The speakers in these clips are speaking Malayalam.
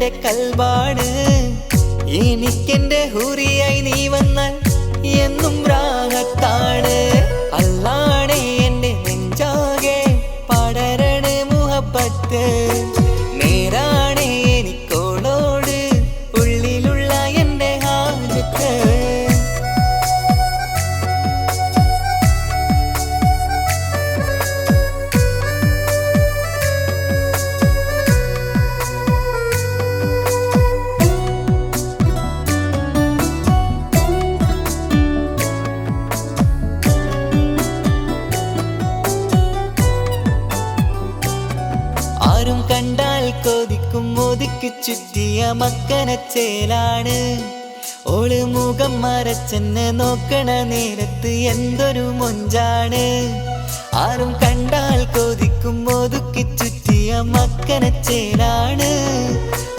ഓളിന്നെന്റെ കൽവാണ്. എനിക്കെന്റെ ഹുറിയായി നീ വന്നാൽ എന്നും രാഗത്താണ്. മക്കനച്ചേലാണ് ഓൾ മുഖം മറച്ചെന്നെ നോക്കണ നേരത്ത് എന്തൊരു മൊഞ്ചാണ്. ആരും കണ്ടാൽ കൊതിക്കും ഒതുക്കി ചുറ്റിയ മക്കനച്ചേലാണ്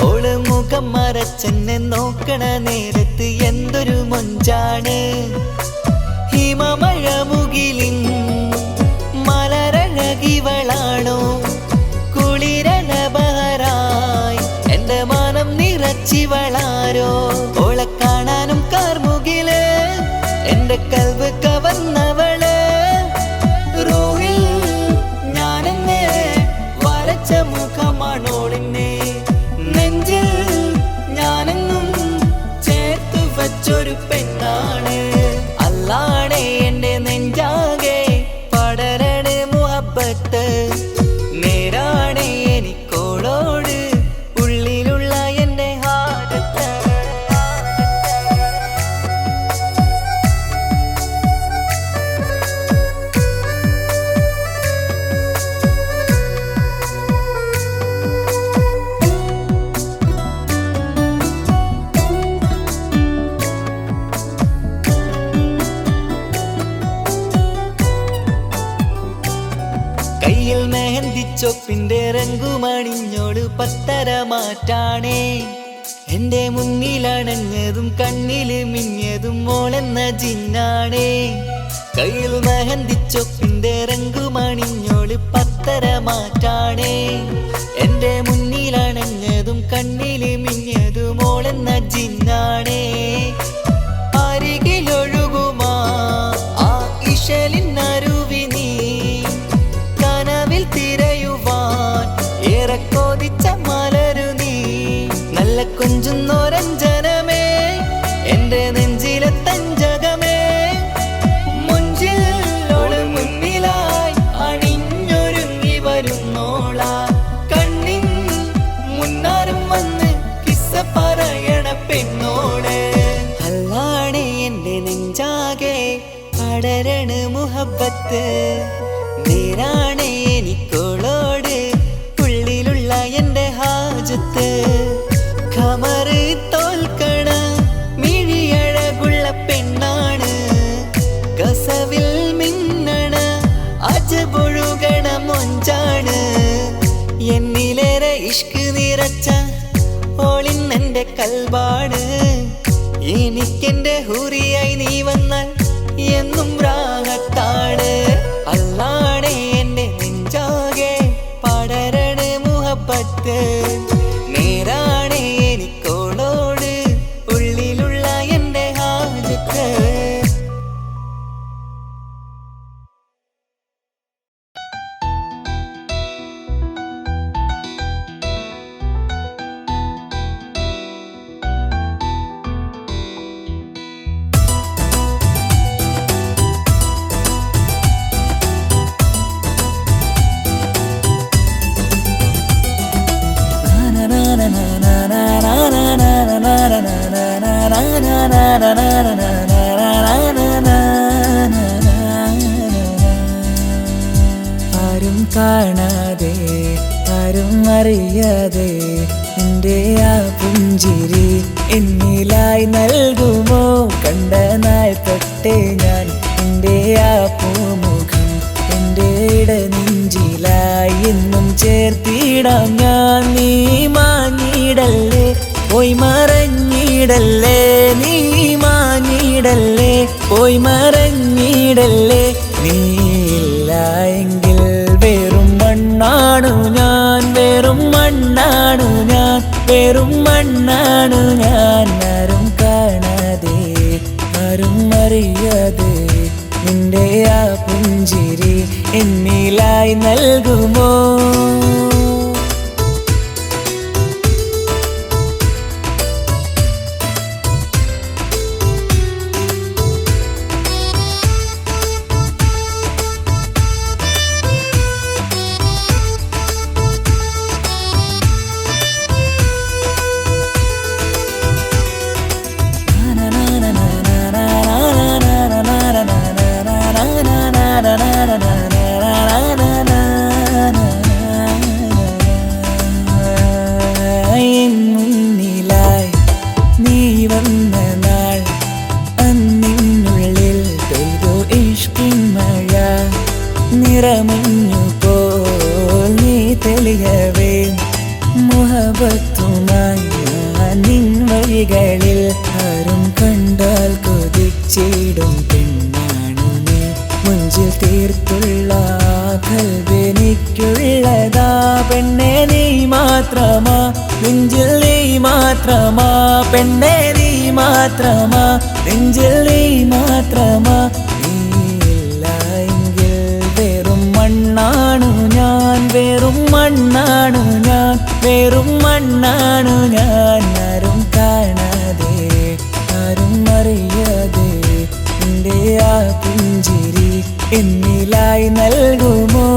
ഓൾ മുഖം മറച്ചെന്നെ നോക്കണ നേരത്ത് എന്തൊരു മൊഞ്ചാണ്. ഹിമമഴ മുകിലിൻ നിറച്ചിവളാരോ ഓളെ കാണാനും കാർമുകിലേ. എന്റെ കൽവ് മാറ്റാണേ ഹാജത്ത് ഖമറ് തോൽക്കണ മിഴിയഴകുള്ള പെണ്ണാണ്. കസവിൽ മിന്നണ അജപൊഴുകണ മൊഞ്ചാണ്. എന്നിലേറെ ഇഷ്ക് നിറച്ച ഓളിന്നെന്റെ കൽവാണ്. എനിക്കെന്റെ ഹുറിയായി നീ വന്നാൽ എന്നും രാഗത്താണ്. അല്ലാണേ എന്റെ നെഞ്ചാകെ പടരണ മുഹബത്ത്. മറഞ്ഞിടല്ലേ നീ ഇല്ല എങ്കിൽ വെറും മണ്ണാണു ഞാൻ വെറും മണ്ണാണു ഞാൻ വെറും മണ്ണാണു ഞാൻ. ആരും കാണാതെ ആരും അറിയാതെ നിന്റെ ആ പുഞ്ചിരി എന്നിലായി നൽകുമോ? മണ്ണാണു ഞാൻ ആരും കാണാതെ ആരും അറിയാതെ എന്റെ ആ പുഞ്ചിരി എന്നിലായി നൽകുമോ?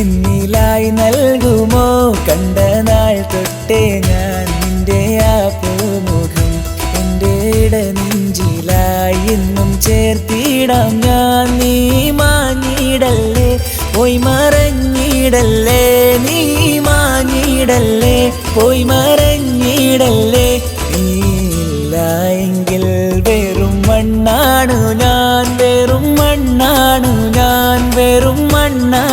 എന്നിലായി നൽകുമോ? കണ്ട നാൾ തൊട്ടേ ഞാൻ നിന്റെ ആ പൂമുഖം എന്റെ ഇടനെഞ്ചിലായി എന്നും ചേർത്തിടാം ഞാൻ. നീ മാഞ്ഞിടല്ലേ? പോയി മറഞ്ഞിടല്ലേ? നീ മാഞ്ഞിടല്ലേ? പോയി മറഞ്ഞിടല്ലേ? നീല്ലായെങ്കിൽ വെറും മണ്ണാണു ഞാൻ വെറും മണ്ണാണു ഞാൻ വെറും മണ്ണാണു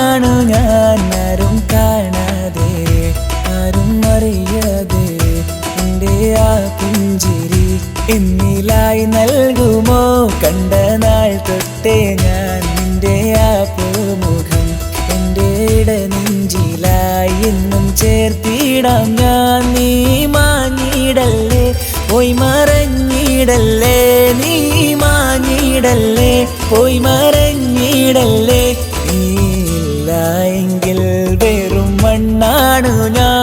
എന്നിലായി നൽകുമോ? കണ്ട നാൾ തൊട്ടേ ഞാൻ നിന്റെ ആ പൂമുഖം. എന്റെ ഇടനെഞ്ചിലായി എന്നും ചേർത്തിടാം ഞാൻ. നീ മാഞ്ഞിടല്ലേ? പോയി മറഞ്ഞിടല്ലേ? നീ മാഞ്ഞിടല്ലേ? പോയി മറഞ്ഞിടല്ലേ? നീ ഇല്ല എങ്കിൽ വെറും മണ്ണാണു ഞാൻ.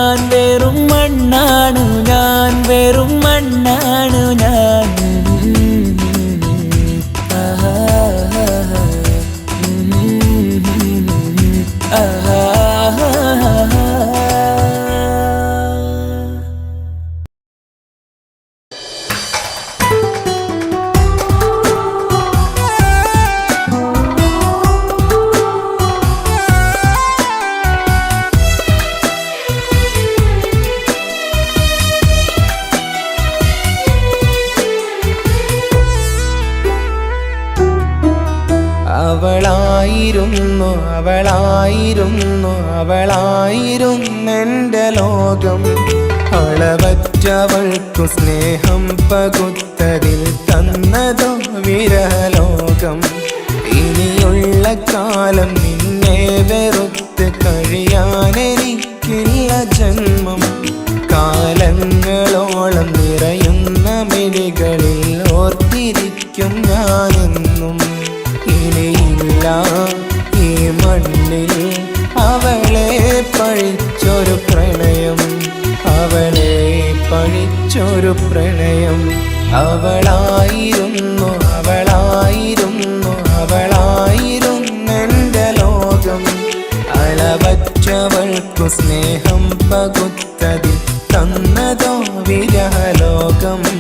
അവളായിരുന്നു അവളായിരുന്നു അവളായിരുന്നെന്റെ ലോകം. അളവറ്റവൾക്കു സ്നേഹം പകുത്തതിൽ തന്നതോ വിരലോകം ഇനിയുള്ള കാലം നിന്നെ വെറുത്ത് കഴിയാനെനിക്കില്ല ജന്മം. കാലങ്ങളോളം നിറയുന്ന മിഴികളിൽ ഓർത്തിരിക്കും ഞാനെന്നും. ഈ മണ്ണിൽ അവളെ പഴിച്ചൊരു പ്രണയം. അവളെ പഴിച്ചൊരു പ്രണയം. അവളായിരുന്നു അവളായിരുന്നു അവളായിരുന്നു എന്റെ ലോകം. അളവച്ചവൾക്കു സ്നേഹം പകുത്തതിൽ തന്നതോ വിരഹലോകം.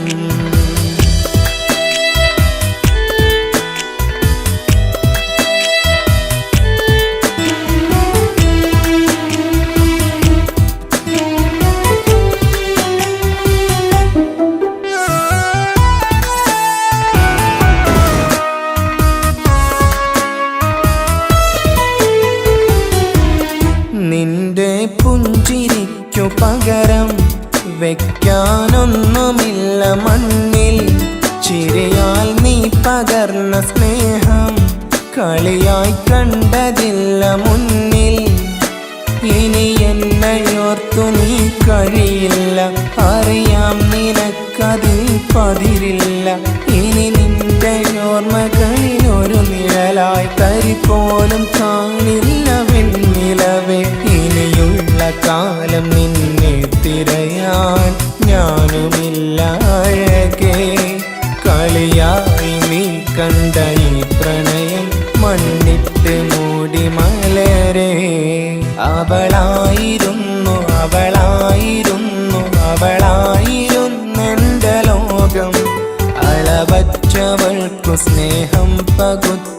അളവറ്റവൾക്കു സ്നേഹം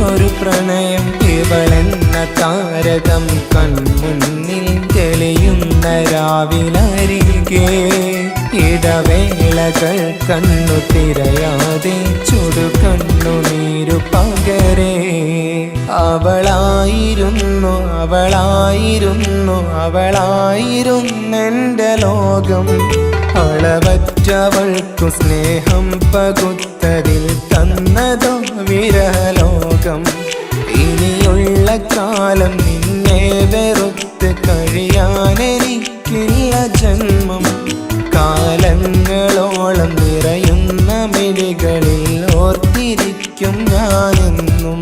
ഒരു പ്രണയം ഇവളെന്ന താരകം കൺമുന്നിൽ തെളിയുന്ന രാവിലരികെ. ഇടവേളകൾ കണ്ണു തിരയാതെ ചുടുകണ്ണു നീരു പകരേ. അവളായിരുന്നു അവളായിരുന്നു അവളായിരുന്നെന്റെ ലോകം. അളവറ്റവൾക്കു സ്നേഹം പകുത്തതിൽ തന്നതോ വിരലോകം ഇനിയുള്ള കാലം നിന്നെ വെറുത്ത് കഴിയാനെനിക്കില്ല ജന്മം. കാലങ്ങളോളം നിറയുന്ന മിഴികളിൽ ഓർത്തിരിക്കും ഞാനെന്നും.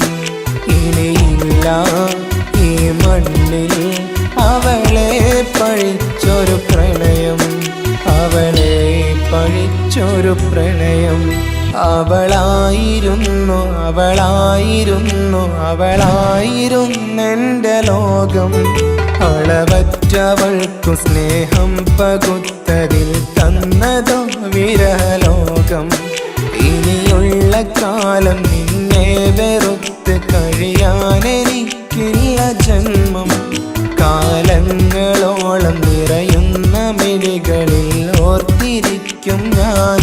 ഇനിയില്ല ഈ മണ്ണിൽ പഴിച്ചൊരു പ്രണയം. അവളായിരുന്നു അവളായിരുന്നു അവളായിരുന്നെന്റെ ലോകം. അളവറ്റവൾക്കു സ്നേഹം പകുത്തതിൽ തന്നതോ വിരലോകം ഇനിയുള്ള കാലം നിന്നെ വെറുത്ത് കഴിയാനെനിക്കില്ല ജന്മം. കാലങ്ങളോളം നിറയുന്ന മിഴികളിൽ ഓർത്തിരിക്കും ഞാനെന്നും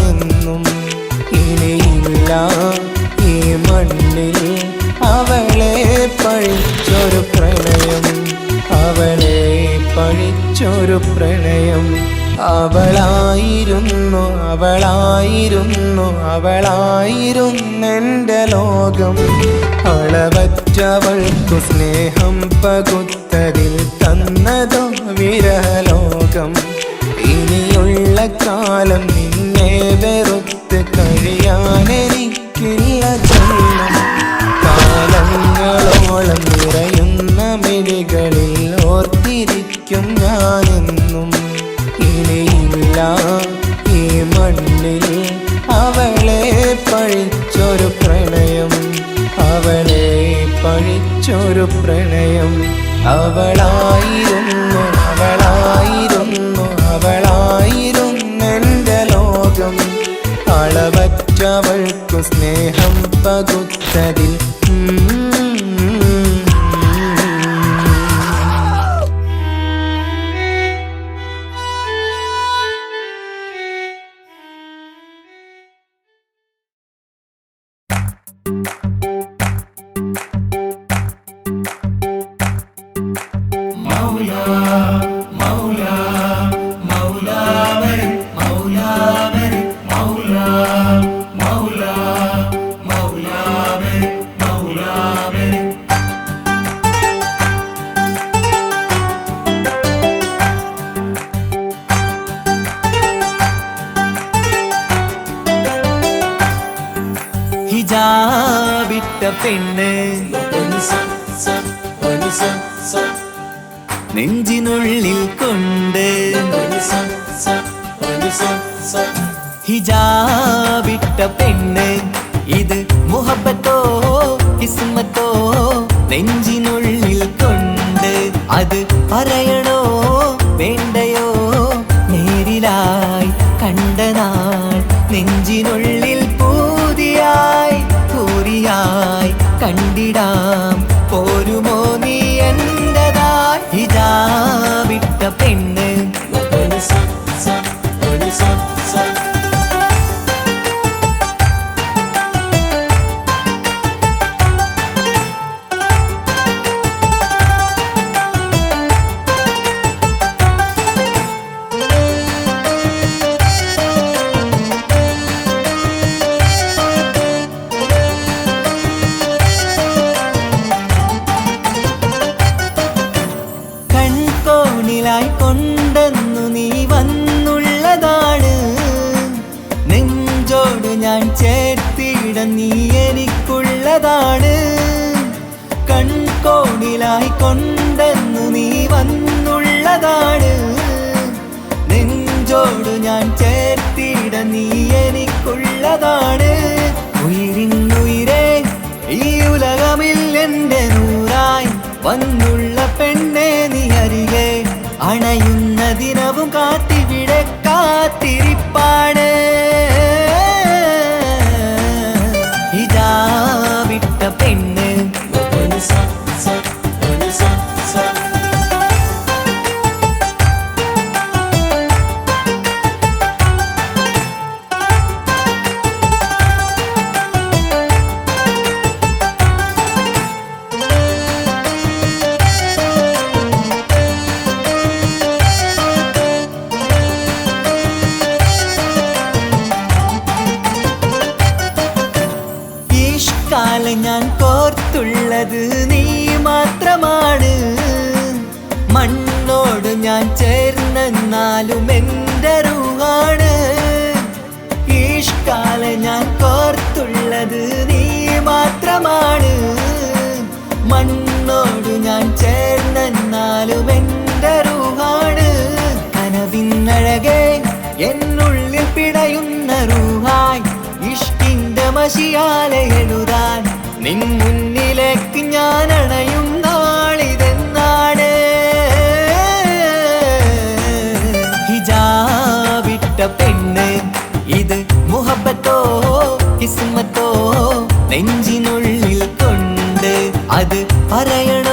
മണ്ണിൽ അവളെ പഴിച്ചൊരു പ്രണയം. അവളെ പഴിച്ചൊരു പ്രണയം. അവളായിരുന്നു അവളായിരുന്നു അവളായിരുന്നെന്റെ ലോകം. അളവറ്റവൾക്കു സ്നേഹം പകുത്ത പകുത്തതിൽ തന്നതോ വിരലോകം ഇനിയുള്ള കാലം നിന്നെ വെറുത്ത് കഴിയാനെനിക്കില്ല ജന്മം. നിറയുന്ന മിഴികളിൽ ഓർത്തിരിക്കും ഞാനെന്നും. ഇനിയില്ല ഈ മണ്ണിൽ അവളെ പഴിച്ചൊരു പ്രണയം. അവളെ പഴിച്ചൊരു പ്രണയം. അവളായിരുന്നു അവളായിരുന്നു അവളായിരുന്നു അവളായിരുന്നെന്റെ ലോകം. അളവറ്റവൾക്കു സ്നേഹം പകുത്തതിൽ പെണ്ണ് നെഞ്ചിനുള്ളിൽ കൊണ്ട് ഹിജാബിട്ട പെണ്ണ്. ഇത് മുഹബത്തോ കിസ്മത്തോ നെഞ്ചിനുള്ളിൽ കൊണ്ട്. അത് പറയണോ വേണ്ടയോ? പെണ്ണ് மாற்றிவிட காத்திருப்பானே. ഈഷ്കാലം ഞാൻ കോർത്തുള്ളത് നീ മാത്രമാണ്. മണ്ണോട് ഞാൻ ചേർന്നെന്നാലും എന്റെ റൂഹാണ്. കനവിന്നഴകെ എന്നുള്ളിൽ പിടയുന്ന റൂഹായി. ഇഷ്ടിന്റെ മഷിയാലെ എഴുതാൻ നിൻ മുന്നിലേക്ക് ഞാൻ അണയും. നെഞ്ചിനുള്ളിൽ കൊണ്ട് അത് പറയണോ.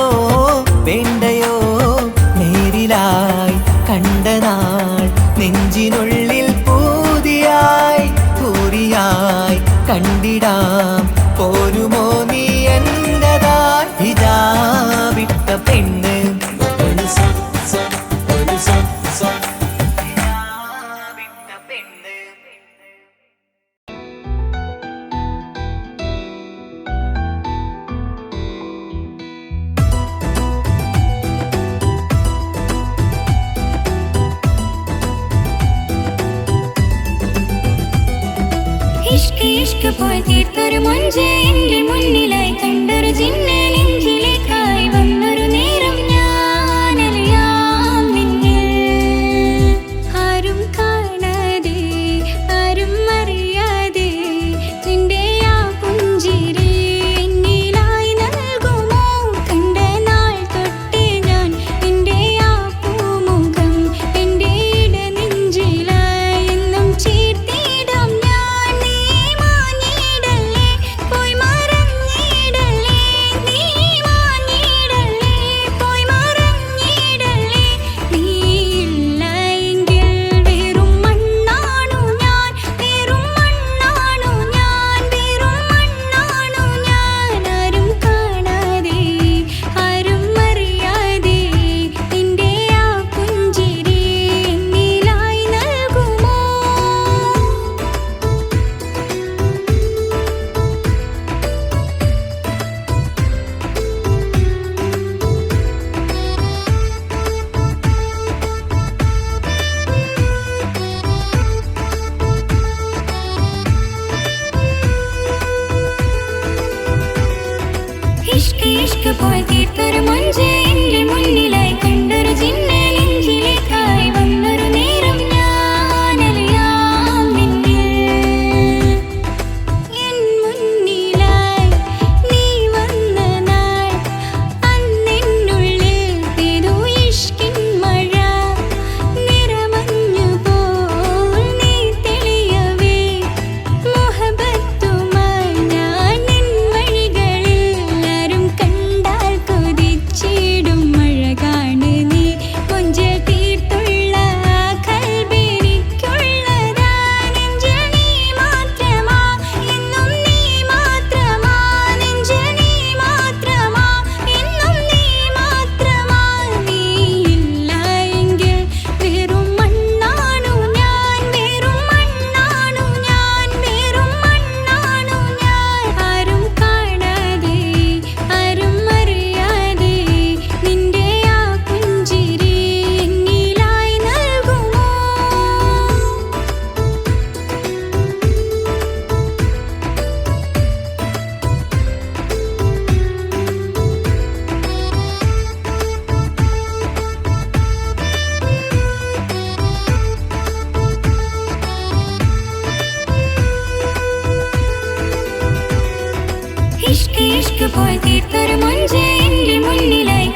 ഇഷ്ക് പോൽ തീർത്തൊരു മൊഞ്ച് എന്റെ മുന്നിലായി